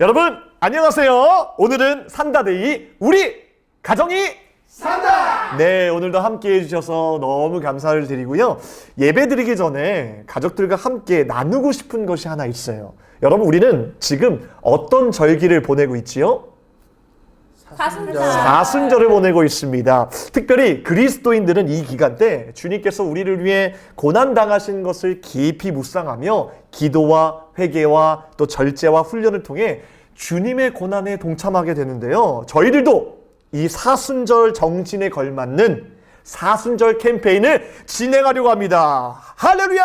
여러분 안녕하세요. 오늘은 산다데이 우리 가정이 산다. 네 오늘도 함께 해주셔서 너무 감사를 드리고요. 예배 드리기 전에 가족들과 함께 나누고 싶은 것이 하나 있어요. 여러분 우리는 지금 어떤 절기를 보내고 있지요? 사순절. 사순절을 보내고 있습니다. 특별히 그리스도인들은 이 기간 때 주님께서 우리를 위해 고난 당하신 것을 깊이 묵상하며 기도와 회개와 또 절제와 훈련을 통해 주님의 고난에 동참하게 되는데요. 저희들도 이 사순절 정신에 걸맞는 사순절 캠페인을 진행하려고 합니다. 할렐루야!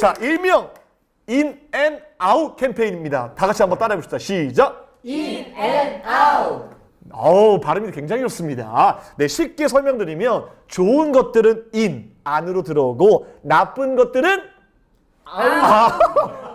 자, 일명 인앤 아웃 캠페인입니다. 다 같이 한번 따라해 봅시다. 시작. In and out. 어우, 발음이 굉장히 좋습니다. 네, 쉽게 설명드리면 좋은 것들은 인, 안으로 들어오고 나쁜 것들은 아,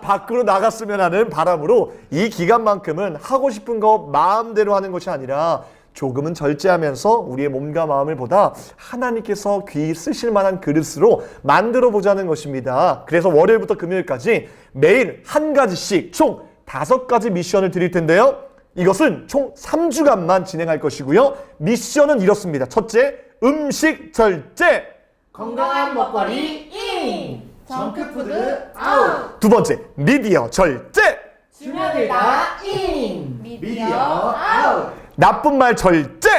밖으로 나갔으면 하는 바람으로 이 기간만큼은 하고 싶은 거 마음대로 하는 것이 아니라 조금은 절제하면서 우리의 몸과 마음을 보다 하나님께서 귀 쓰실 만한 그릇으로 만들어 보자는 것입니다. 그래서 월요일부터 금요일까지 매일 한 가지씩 총 다섯 가지 미션을 드릴 텐데요. 이것은 총 3주간만 진행할 것이고요. 미션은 이렇습니다. 첫째, 음식 절제. 건강한 먹거리 인 정크푸드 아웃 두 번째, 미디어 절제. 스며들다 인 미디어 아웃 나쁜 말 절제.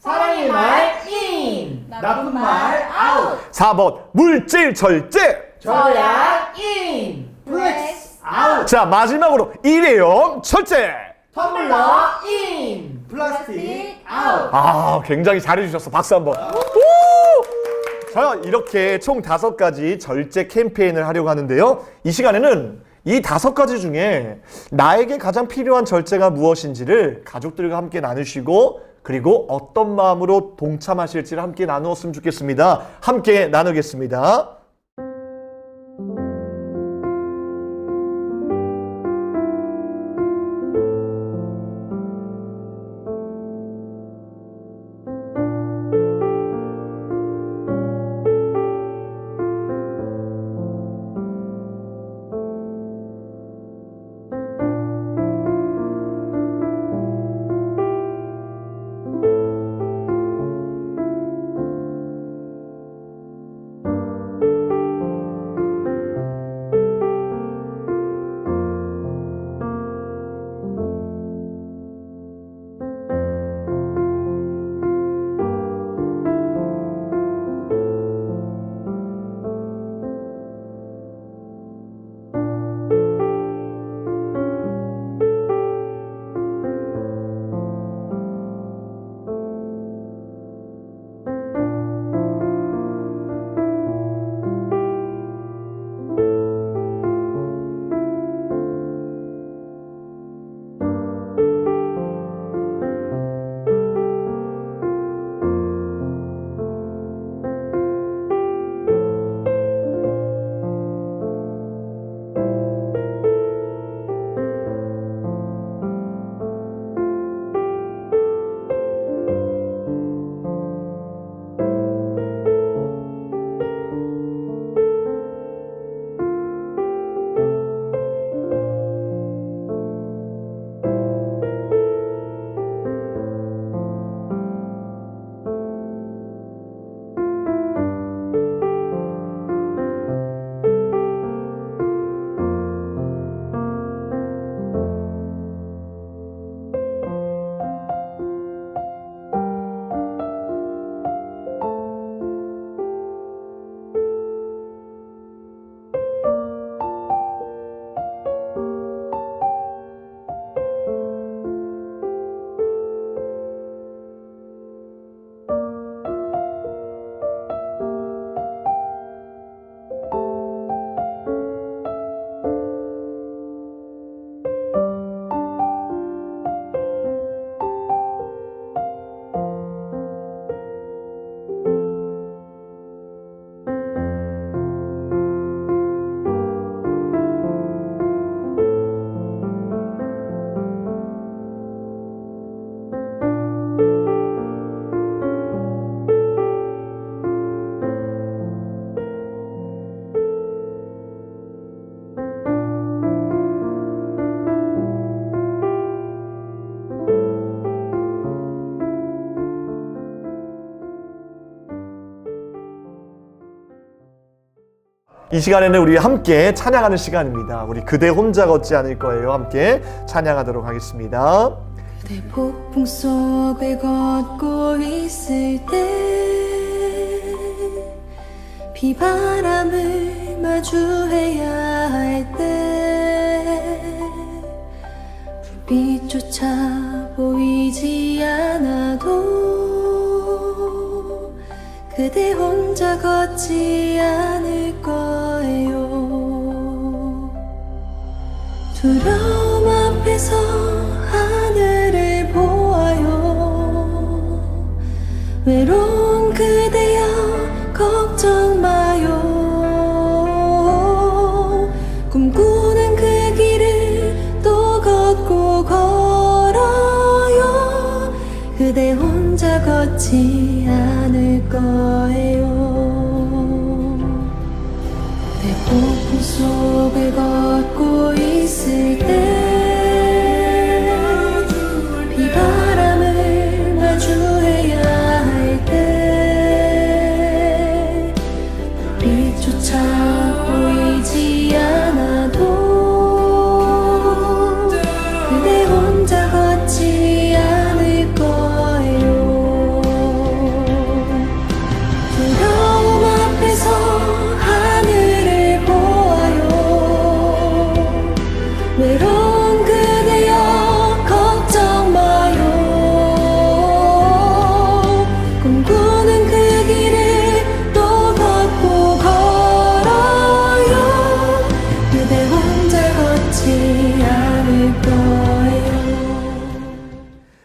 사랑의 말인 나쁜 말 아웃 4번, 물질 절제. 절약 인 플렉스 아웃 자, 마지막으로 일회용 철제. 텀블러 인 플라스틱 아웃 아, 굉장히 잘해주셨어. 박수 한 번. 우! 자, 이렇게 총 다섯 가지 절제 캠페인을 하려고 하는데요. 이 시간에는 이 다섯 가지 중에 나에게 가장 필요한 절제가 무엇인지를 가족들과 함께 나누시고 그리고 어떤 마음으로 동참하실지를 함께 나누었으면 좋겠습니다. 함께 나누겠습니다. 이 시간에는 우리 함께 찬양하는 시간입니다. 우리 그대 혼자 걷지 않을 거예요. 함께 찬양하도록 하겠습니다. 내 폭풍 속을 걷고 있을 때 비바람을 마주해야 할 때 불빛조차 보이지 않아도 그대 혼자 걷지 않을 거 하늘을 보아요. 외로운 그대여 걱정 마요. 꿈꾸는 그 길을 또 걷고 걸어요. 그대 혼자 걷지 않을 거예요. 내 폭풍 속을 걷고 있을 때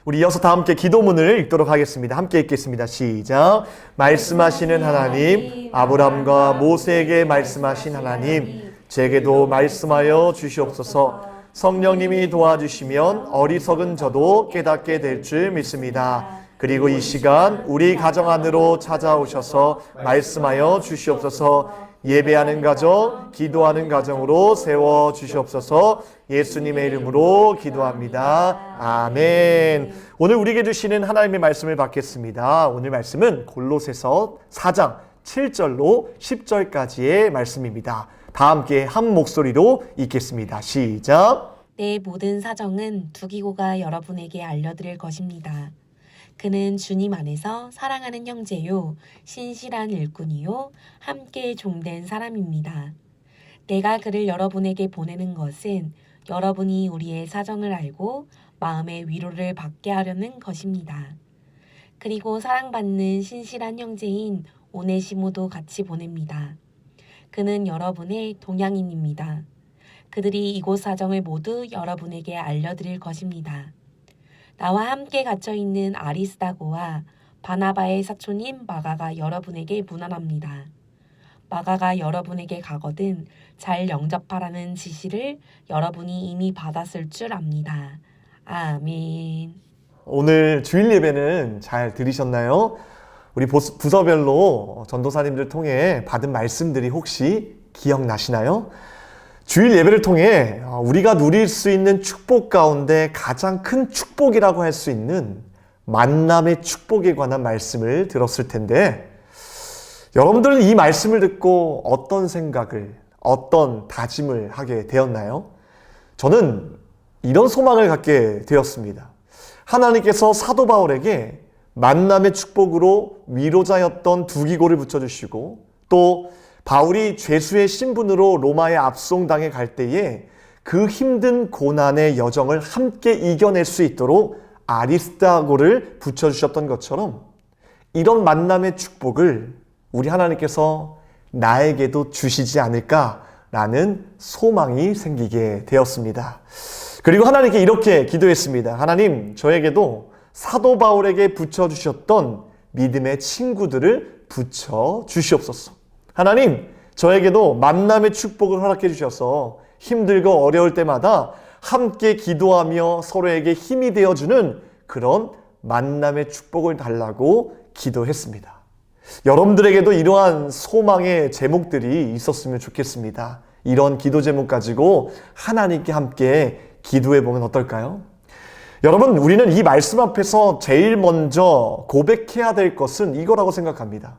우리 이어서 다 함께 기도문을 읽도록 하겠습니다. 함께 읽겠습니다. 시작. 말씀하시는 하나님, 아브람과 모세에게 말씀하신 하나님, 제게도 말씀하여 주시옵소서. 성령님이 도와주시면 어리석은 저도 깨닫게 될 줄 믿습니다. 그리고 이 시간 우리 가정 안으로 찾아오셔서 말씀하여 주시옵소서. 예배하는 가정, 기도하는 가정으로 세워 주시옵소서. 예수님의 이름으로 기도합니다. 아멘. 오늘 우리에게 주시는 하나님의 말씀을 받겠습니다. 오늘 말씀은 골로새서 4장 7절로 10절까지의 말씀입니다. 다 함께 한 목소리로 읽겠습니다. 시작. 내 모든 사정은 두기고가 여러분에게 알려드릴 것입니다. 그는 주님 안에서 사랑하는 형제요, 신실한 일꾼이요, 함께 종된 사람입니다. 내가 그를 여러분에게 보내는 것은 여러분이 우리의 사정을 알고 마음의 위로를 받게 하려는 것입니다. 그리고 사랑받는 신실한 형제인 오네시모도 같이 보냅니다. 그는 여러분의 동양인입니다. 그들이 이곳 사정을 모두 여러분에게 알려드릴 것입니다. 나와 함께 갇혀 있는 아리스다고와 바나바의 사촌인 마가가 여러분에게 문안합니다. 마가가 여러분에게 가거든 잘 영접하라는 지시를 여러분이 이미 받았을 줄 압니다. 아멘. 오늘 주일 예배는 잘 들으셨나요? 우리 부서별로 전도사님들 통해 받은 말씀들이 혹시 기억나시나요? 주일 예배를 통해 어, 우리가 누릴 수 있는 축복 가운데 가장 큰 축복이라고 할 수 있는 만남의 축복에 관한 말씀을 들었을 텐데 여러분들은 이 말씀을 듣고 어떤 생각을, 어떤 다짐을 하게 되었나요? 저는 이런 소망을 갖게 되었습니다. 하나님께서 사도 바울에게 만남의 축복으로 위로자였던 두기고를 붙여주시고 또 바울이 죄수의 신분으로 로마의 압송당에 갈 때에 그 힘든 고난의 여정을 함께 이겨낼 수 있도록 아리스타고를 붙여주셨던 것처럼 이런 만남의 축복을 우리 하나님께서 나에게도 주시지 않을까라는 소망이 생기게 되었습니다. 그리고 하나님께 이렇게 기도했습니다. 하나님, 저에게도 사도 바울에게 붙여주셨던 믿음의 친구들을 붙여 주시옵소서. 하나님, 저에게도 만남의 축복을 허락해 주셔서 힘들고 어려울 때마다 함께 기도하며 서로에게 힘이 되어주는 그런 만남의 축복을 달라고 기도했습니다. 여러분들에게도 이러한 소망의 제목들이 있었으면 좋겠습니다. 이런 기도 제목 가지고 하나님께 함께 기도해 보면 어떨까요? 여러분, 우리는 이 말씀 앞에서 제일 먼저 고백해야 될 것은 이거라고 생각합니다.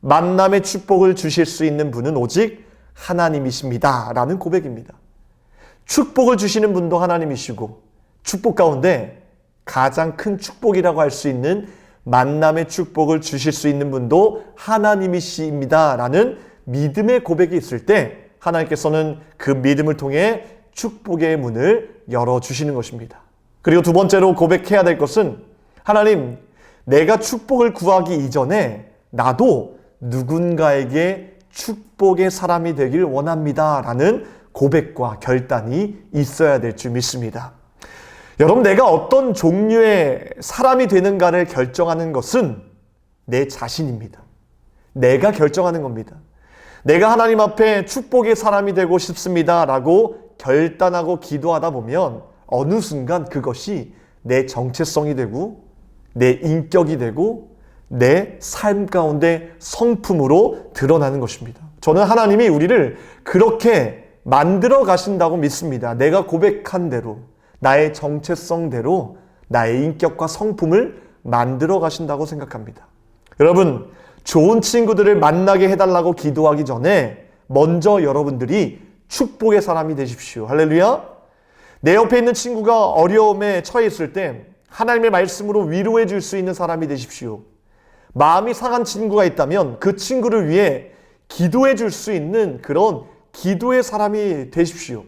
만남의 축복을 주실 수 있는 분은 오직 하나님이십니다. 라는 고백입니다. 축복을 주시는 분도 하나님이시고 축복 가운데 가장 큰 축복이라고 할 수 있는 만남의 축복을 주실 수 있는 분도 하나님이십니다. 라는 믿음의 고백이 있을 때 하나님께서는 그 믿음을 통해 축복의 문을 열어주시는 것입니다. 그리고 두 번째로 고백해야 될 것은 하나님, 내가 축복을 구하기 이전에 나도 누군가에게 축복의 사람이 되길 원합니다. 라는 고백과 결단이 있어야 될 줄 믿습니다. 여러분, 내가 어떤 종류의 사람이 되는가를 결정하는 것은 내 자신입니다. 내가 결정하는 겁니다. 내가 하나님 앞에 축복의 사람이 되고 싶습니다. 라고 결단하고 기도하다 보면 어느 순간 그것이 내 정체성이 되고 내 인격이 되고 내 삶 가운데 성품으로 드러나는 것입니다. 저는 하나님이 우리를 그렇게 만들어 가신다고 믿습니다. 내가 고백한 대로, 나의 정체성대로 나의 인격과 성품을 만들어 가신다고 생각합니다. 여러분, 좋은 친구들을 만나게 해달라고 기도하기 전에 먼저 여러분들이 축복의 사람이 되십시오. 할렐루야. 내 옆에 있는 친구가 어려움에 처해 있을 때 하나님의 말씀으로 위로해 줄 수 있는 사람이 되십시오. 마음이 상한 친구가 있다면 그 친구를 위해 기도해 줄 수 있는 그런 기도의 사람이 되십시오.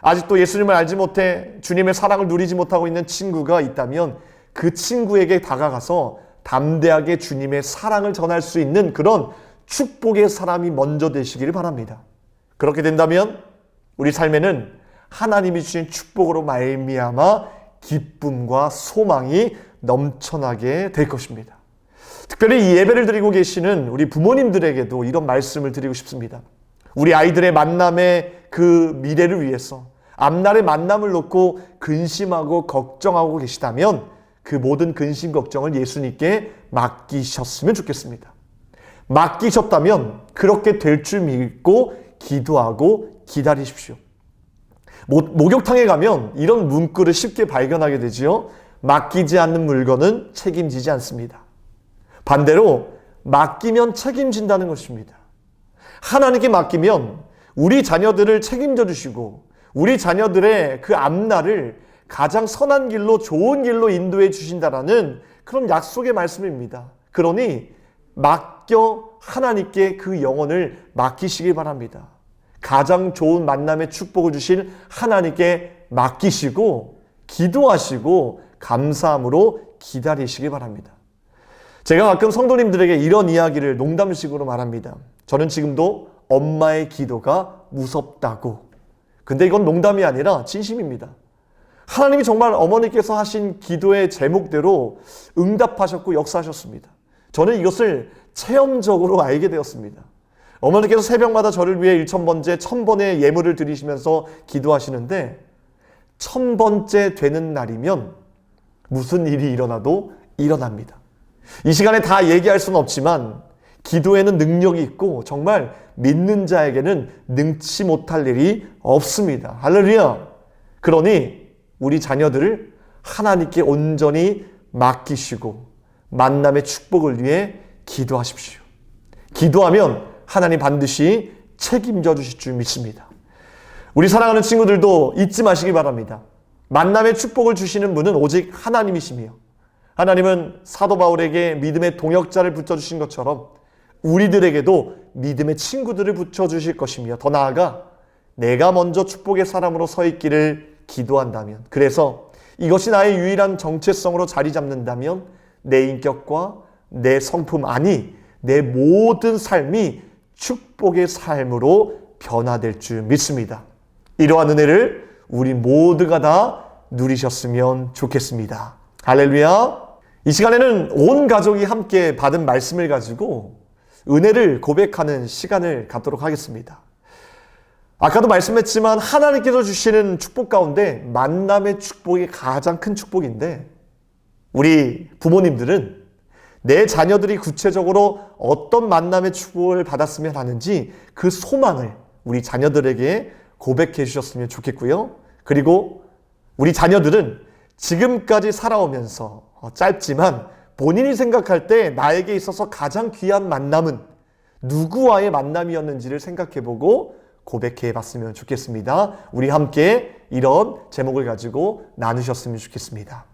아직도 예수님을 알지 못해 주님의 사랑을 누리지 못하고 있는 친구가 있다면 그 친구에게 다가가서 담대하게 주님의 사랑을 전할 수 있는 그런 축복의 사람이 먼저 되시기를 바랍니다. 그렇게 된다면 우리 삶에는 하나님이 주신 축복으로 말미암아 기쁨과 소망이 넘쳐나게 될 것입니다. 특별히 이 예배를 드리고 계시는 우리 부모님들에게도 이런 말씀을 드리고 싶습니다. 우리 아이들의 만남의 그 미래를 위해서 앞날의 만남을 놓고 근심하고 걱정하고 계시다면 그 모든 근심 걱정을 예수님께 맡기셨으면 좋겠습니다. 맡기셨다면 그렇게 될 줄 믿고 기도하고 기다리십시오. 모- 목욕탕에 가면 이런 문구를 쉽게 발견하게 되지요. 맡기지 않는 물건은 책임지지 않습니다. 반대로 맡기면 책임진다는 것입니다. 하나님께 맡기면 우리 자녀들을 책임져 주시고 우리 자녀들의 그 앞날을 가장 선한 길로 좋은 길로 인도해 주신다라는 그런 약속의 말씀입니다. 그러니 맡겨 하나님께 그 영혼을 맡기시기 바랍니다. 가장 좋은 만남의 축복을 주실 하나님께 맡기시고 기도하시고 감사함으로 기다리시기 바랍니다. 제가 가끔 성도님들에게 이런 이야기를 농담식으로 말합니다. 저는 지금도 엄마의 기도가 무섭다고. 근데 이건 농담이 아니라 진심입니다. 하나님이 정말 어머니께서 하신 기도의 제목대로 응답하셨고 역사하셨습니다. 저는 이것을 체험적으로 알게 되었습니다. 어머니께서 새벽마다 저를 위해 1천번째, 1000번의 예물을 드리시면서 기도하시는데, 1000번째 되는 날이면 무슨 일이 일어나도 일어납니다. 이 시간에 다 얘기할 수는 없지만, 기도에는 능력이 있고, 정말 믿는 자에게는 능치 못할 일이 없습니다. 할렐루야! 그러니, 우리 자녀들을 하나님께 온전히 맡기시고, 만남의 축복을 위해 기도하십시오. 기도하면 하나님 반드시 책임져 주실 줄 믿습니다. 우리 사랑하는 친구들도 잊지 마시기 바랍니다. 만남의 축복을 주시는 분은 오직 하나님이시며 하나님은 사도 바울에게 믿음의 동역자를 붙여주신 것처럼 우리들에게도 믿음의 친구들을 붙여주실 것이며 더 나아가 내가 먼저 축복의 사람으로 서 있기를 기도한다면 그래서 이것이 나의 유일한 정체성으로 자리 잡는다면 내 인격과 내 성품 아니 내 모든 삶이 축복의 삶으로 변화될 줄 믿습니다. 이러한 은혜를 우리 모두가 다 누리셨으면 좋겠습니다. 할렐루야. 이 시간에는 온 가족이 함께 받은 말씀을 가지고 은혜를 고백하는 시간을 갖도록 하겠습니다. 아까도 말씀했지만 하나님께서 주시는 축복 가운데 만남의 축복이 가장 큰 축복인데 우리 부모님들은 내 자녀들이 구체적으로 어떤 만남의 축복을 받았으면 하는지 그 소망을 우리 자녀들에게 고백해 주셨으면 좋겠고요. 그리고 우리 자녀들은 지금까지 살아오면서 어, 짧지만 본인이 생각할 때 나에게 있어서 가장 귀한 만남은 누구와의 만남이었는지를 생각해보고 고백해 봤으면 좋겠습니다. 우리 함께 이런 제목을 가지고 나누셨으면 좋겠습니다.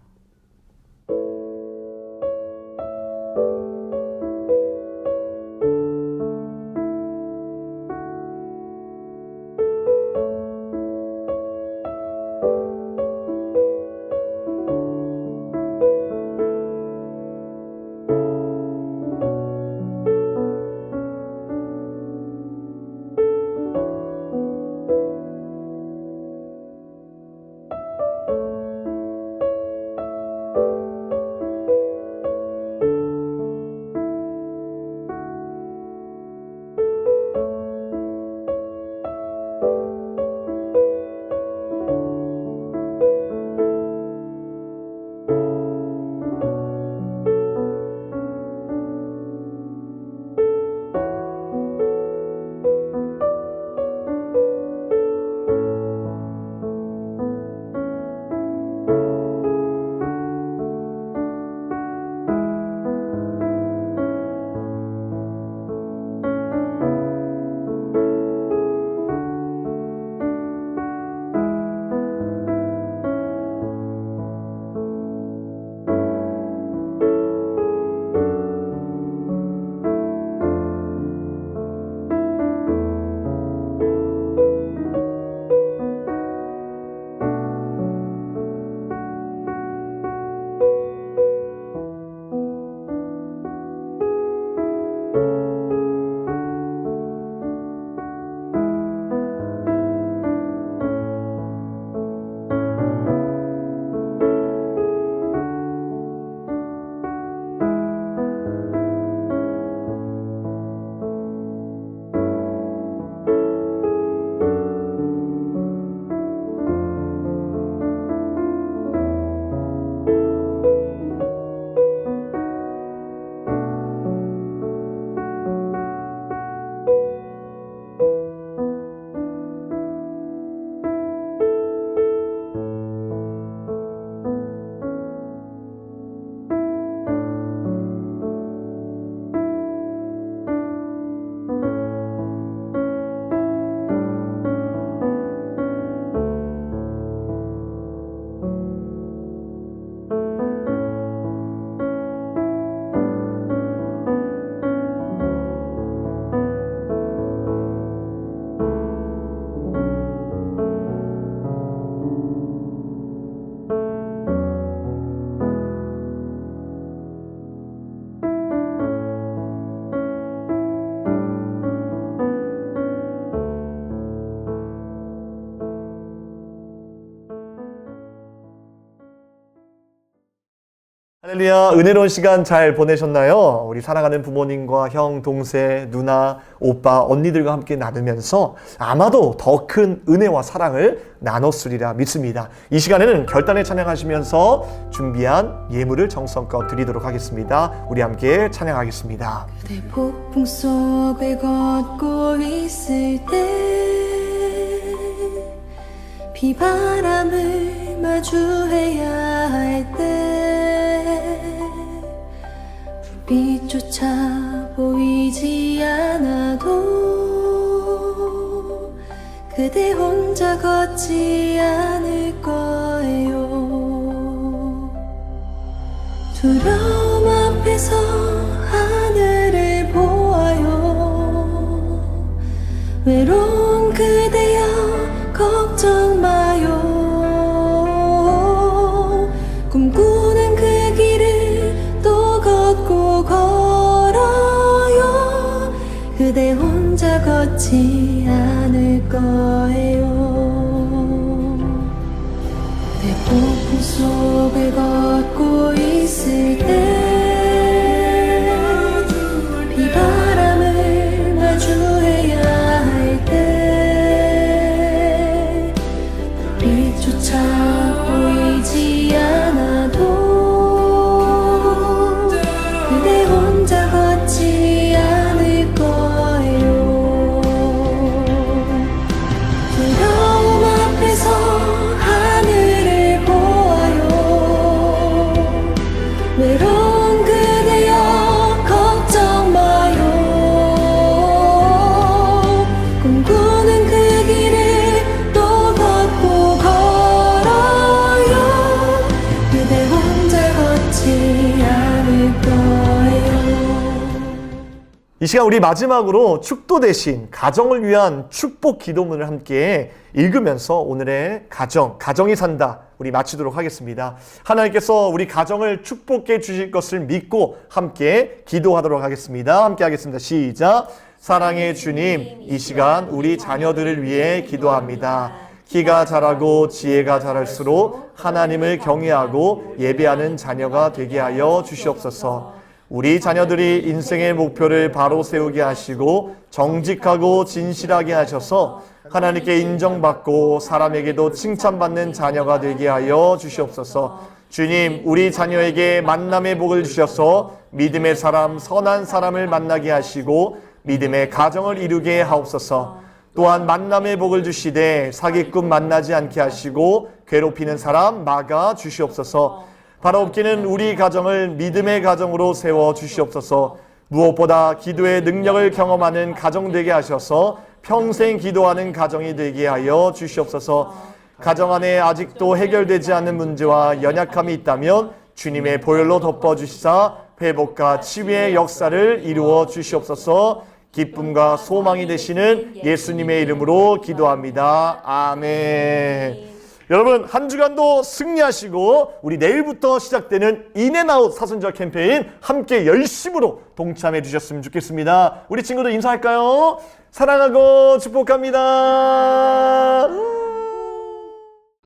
할렐루야, 은혜로운 시간 잘 보내셨나요? 우리 사랑하는 부모님과 형, 동생, 누나, 오빠, 언니들과 함께 나누면서 아마도 더 큰 은혜와 사랑을 나눴으리라 믿습니다. 이 시간에는 결단에 찬양하시면서 준비한 예물을 정성껏 드리도록 하겠습니다. 우리 함께 찬양하겠습니다. 내 폭풍 속을 걷고 있을 때 비바람을 마주해야 할때 빛조차 보이지 않아도 그대 혼자 걷지 않을 거예요. 두려움 앞에서 하늘을 보아요. 외로운 그대여 걱정 마요 걷지 않을 거예요. 내 폭풍 속을 걷고 있을 때 시간 우리 마지막으로 축도 대신 가정을 위한 축복 기도문을 함께 읽으면서 오늘의 가정, 가정이 산다 우리 마치도록 하겠습니다. 하나님께서 우리 가정을 축복해 주실 것을 믿고 함께 기도하도록 하겠습니다. 함께 하겠습니다. 시작. 사랑의 주님, 이 시간 우리 자녀들을 위해 기도합니다. 키가 자라고 지혜가 자랄수록 하나님을 경외하고 예배하는 자녀가 되게 하여 주시옵소서. 우리 자녀들이 인생의 목표를 바로 세우게 하시고 정직하고 진실하게 하셔서 하나님께 인정받고 사람에게도 칭찬받는 자녀가 되게 하여 주시옵소서. 주님, 우리 자녀에게 만남의 복을 주셔서 믿음의 사람, 선한 사람을 만나게 하시고 믿음의 가정을 이루게 하옵소서. 또한 만남의 복을 주시되 사기꾼 만나지 않게 하시고 괴롭히는 사람 막아 주시옵소서. 바로 없기는 우리 가정을 믿음의 가정으로 세워 주시옵소서. 무엇보다 기도의 능력을 경험하는 가정 되게 하셔서 평생 기도하는 가정이 되게 하여 주시옵소서. 가정 안에 아직도 해결되지 않는 문제와 연약함이 있다면 주님의 보혈로 덮어 주시사 회복과 치유의 역사를 이루어 주시옵소서. 기쁨과 소망이 되시는 예수님의 이름으로 기도합니다. 아멘. 여러분 한 주간도 승리하시고 우리 내일부터 시작되는 인앤아웃 사순절 캠페인 함께 열심으로 동참해 주셨으면 좋겠습니다. 우리 친구들 인사할까요? 사랑하고 축복합니다.